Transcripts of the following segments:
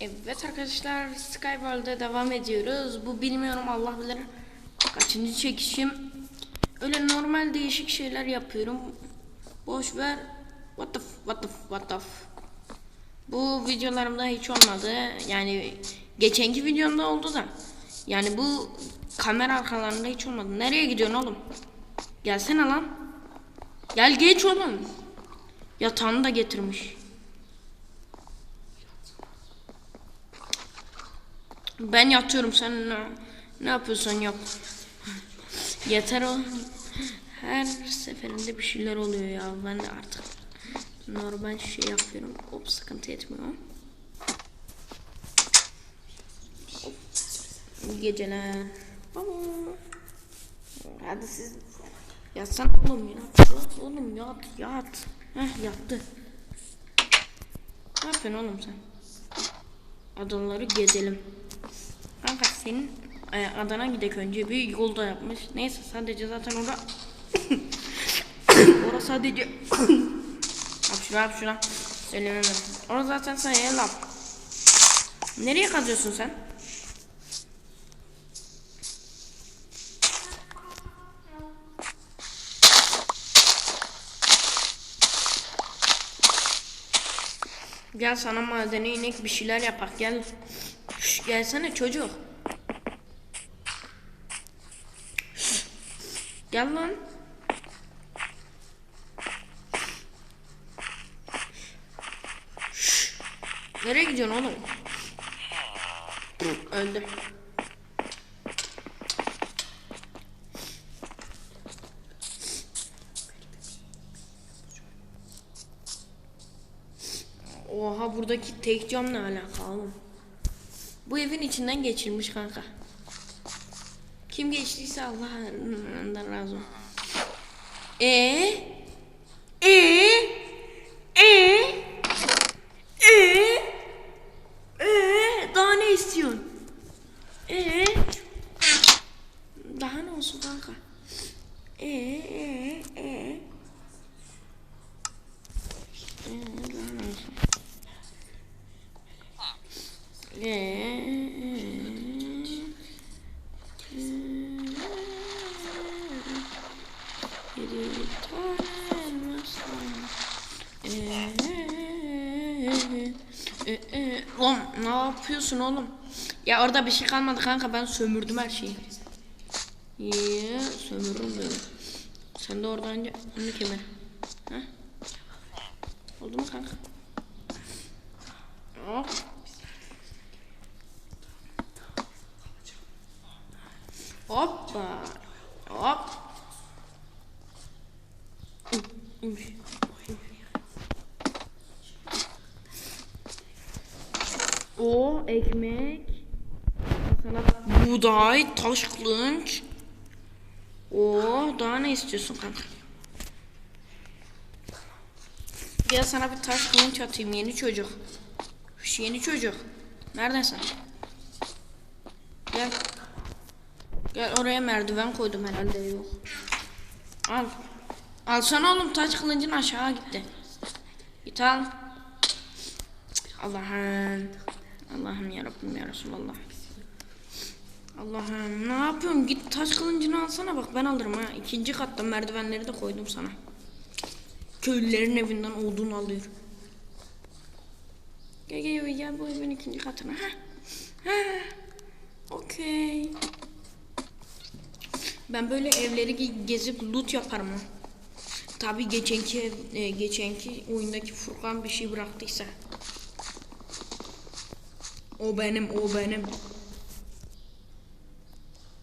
Evet arkadaşlar Skyworld'e devam ediyoruz. Bu bilmiyorum Allah bilir kaçıncı çekişim. Öyle normal değişik şeyler yapıyorum. Boş ver. What the what the what the. Bu videolarımda hiç olmadı. Yani geçenki videomda oldu da. Yani bu kamera arkalarında hiç olmadı. Nereye gidiyorsun oğlum? Gelsene lan. Gel geç oğlum. Yatağını da getirmiş. Ben yatıyorum sen ne, ne yapıyorsan yap. Yeter o. Her seferinde bir şeyler oluyor ya. Ben de artık normal şey yapıyorum. Hop sıkıntı etmiyor. İyi geceler. Baba. Hadi siz yatsan oğlum ya. Yat oğlum yat yat. Heh yattı. Ne yapıyorsun oğlum sen? Adaları gezelim. Kanka senin e, Adana gidek önce bir yolda yapmış. Neyse sadece zaten orada Orası sadece Hapşura hapşura Söylemedim. Orası zaten sana laf. Nereye kazıyorsun sen? Gel sana madene inek bir şeyler yapak gel. Şş, gelsene çocuk. Gel lan. Şş, Nereye gidiyorsun oğlum? Öldüm. Oha buradaki tek cam ne alaka oğlum? Bu evin içinden geçirmiş kanka. Kim geçtiyse Allah ondan razı olsun. E? E? E? E? E? Daha ne istiyorsun? E? Daha ne olsun kanka? E? E? E? E? Daha ne olsun? Oğlum yapıyorsun oğlum? Ya orada bir şey kalmadı kanka ben sömürdüm her şeyi. Ya sömürürüm böyle. Sen de oradan önce onu kemer. Ha? Oldu mu kanka? Oh. Hoppa. Hop. O ekmek. Sana buğday, taş kılınç. O daha ne istiyorsun kanka? Gel sana bir taş kılınç atayım yeni çocuk. Şu yeni çocuk. Neredesin? Gel. Gel oraya merdiven koydum herhalde yok. Al. Al sana oğlum taş kılıncın aşağı gitti. Git al. Allah'ım. Allah'ım yarabbim ya Resulallah. Allah'ım ne yapıyorsun? Git taş kılıncını alsana bak ben alırım ha. İkinci katta merdivenleri de koydum sana. Köylülerin evinden olduğunu alıyor. Gel gel gel bu evin ikinci katına. Ha. Ha. Okey. Ben böyle evleri ge- gezip loot yaparım. Tabi geçenki e, geçenki oyundaki Furkan bir şey bıraktıysa. O benim, o benim.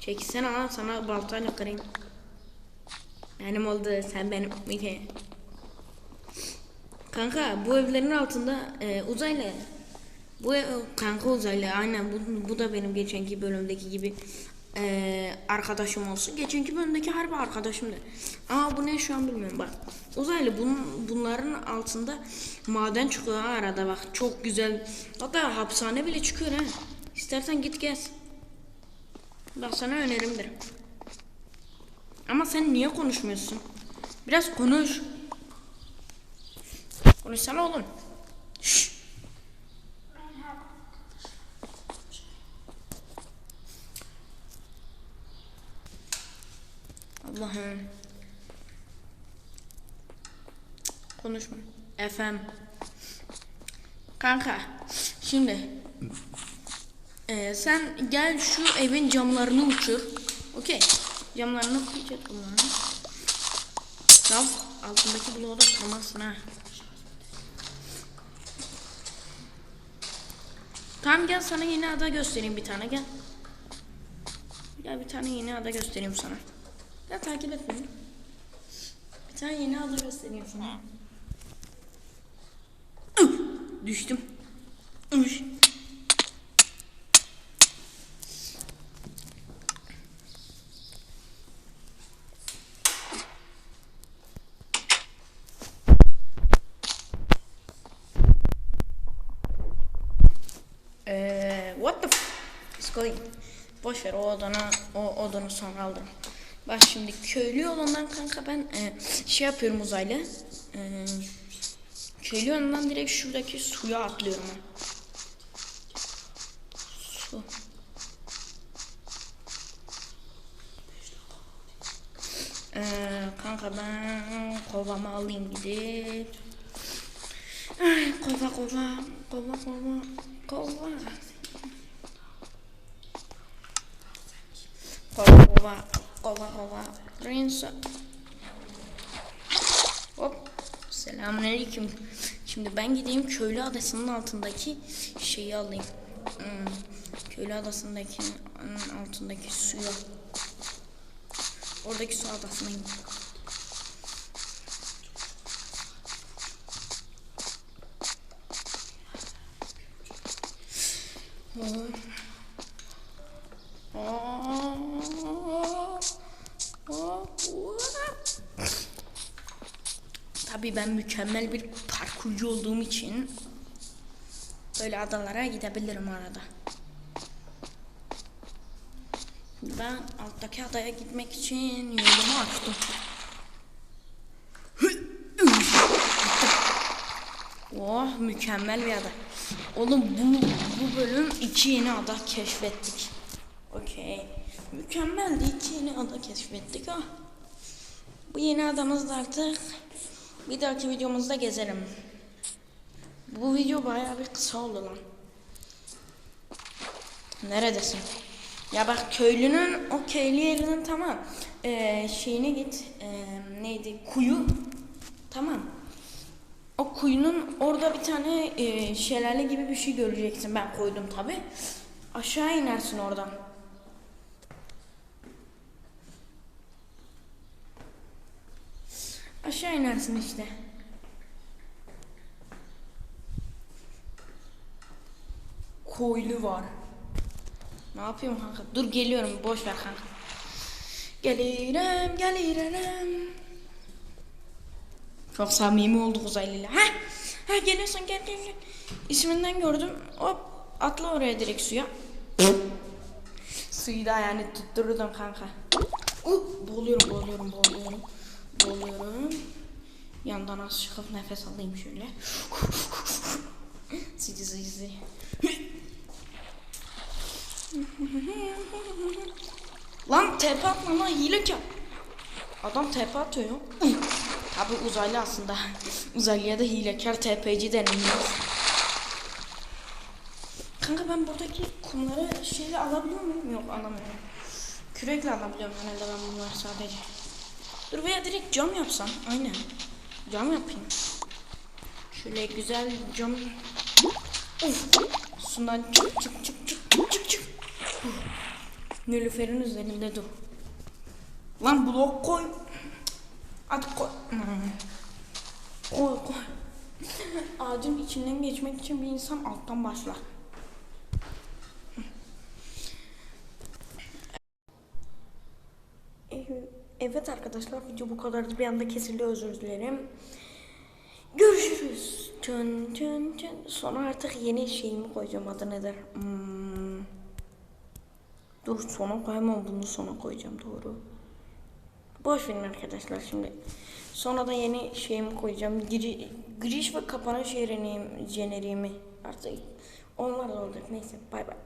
Çekilsene lan sana baltayla kırayım. Benim oldu, sen benim. Kanka bu evlerin altında e, uzaylı. Bu kanka uzaylı aynen bu, bu da benim geçenki bölümdeki gibi e, arkadaşım olsun. Geçenki bölümdeki harbi arkadaşımdı. Ama bu ne şu an bilmiyorum bak. Uzaylı bunun, bunların altında maden çıkıyor arada bak. Çok güzel. Hatta hapishane bile çıkıyor ha. İstersen git gez. Bak sana önerimdir. Ama sen niye konuşmuyorsun? Biraz konuş. Konuşsana oğlum. Allah'ım. Konuşma. Efem. Kanka. Şimdi. Ee, sen gel şu evin camlarını uçur. Okey. Camlarını uçur bunları. Tamam. Altındaki bloğu da kırmazsın ha. Tamam gel sana yeni ada göstereyim bir tane gel. Gel bir tane yeni ada göstereyim sana. Gel takip et beni. Bir tane yeni ada göstereyim sana. Düştüm. Üf! Eee what the f. Boş ver o odana o odanı sonra aldım. Bak şimdi köylü yolundan kanka ben e, şey yapıyorum uzaylı. E, köylü yolundan direkt şuradaki suya atlıyorum. Su. Ee, kanka ben kovamı alayım gidip. Ay, kova kova kova kova kova. Kova kova kova kova. Rinse. Hop. Selamünaleyküm. Şimdi ben gideyim köylü adasının altındaki şeyi alayım. Hmm, Köylü adasındaki altındaki suyu. Oradaki su adasına gideyim. Tabii ben mükemmel bir parkurcu olduğum için böyle adalara gidebilirim arada. Ben alttaki adaya gitmek için yolumu açtım. Oh mükemmel bir ada. Oğlum bu bu bölüm iki yeni ada keşfettik. Okey. Mükemmeldi iki yeni ada keşfettik ha. Bu yeni adamız da artık bir dahaki videomuzda gezerim. Bu video bayağı bir kısa oldu lan. Neredesin? Ya bak köylünün o köylü yerinin tamam. Ee, şeyine git. Ee, neydi? Kuyu. Tamam. O kuyunun orada bir tane e, şelale gibi bir şey göreceksin. Ben koydum tabi. Aşağı inersin oradan. Aşağı inersin işte. Koylu var. Ne yapıyorum kanka? Dur geliyorum. Boş ver kanka. Gelirim, gelirim. Çok samimi olduk uzaylıyla. Ha? Ha geliyorsun gel gel gel. İsminden gördüm. Hop atla oraya direkt suya. Suyu da yani tutturdum kanka. Uh, boğuluyorum boğuluyorum boğuluyorum. Boğuluyorum. Yandan az çıkıp nefes alayım şöyle. Sizi sizi. Lan tepe atma lan hilekar. Adam tepe atıyor. Tabi uzaylı aslında. Uzaylıya da hilekar TP'ci deniliyor. Kanka ben buradaki kumları şeyle alabiliyor muyum? Yok alamıyorum. Kürekle alabiliyorum herhalde ben bunları sadece. Dur veya direkt cam yapsam. Aynen. Cam yapayım. Şöyle güzel cam. Of. Sundan çık çık çık çık çık çık. Nilüferin üzerinde dur. Lan blok koy. Hadi koy. Koy koy. Ağacın içinden geçmek için bir insan alttan başlar. Evet arkadaşlar video bu kadardı. Bir anda kesildi özür dilerim. Görüşürüz. Tün tün tün. Sonra artık yeni şeyimi koyacağım. Adı nedir? Hmm. Dur sona koyamam. Bunu sona koyacağım doğru. Boş verin arkadaşlar şimdi. Sonra da yeni şeyimi koyacağım. Giri, giriş ve kapanış yerini, jeneriğimi artık onlar da olacak. Neyse bay bay.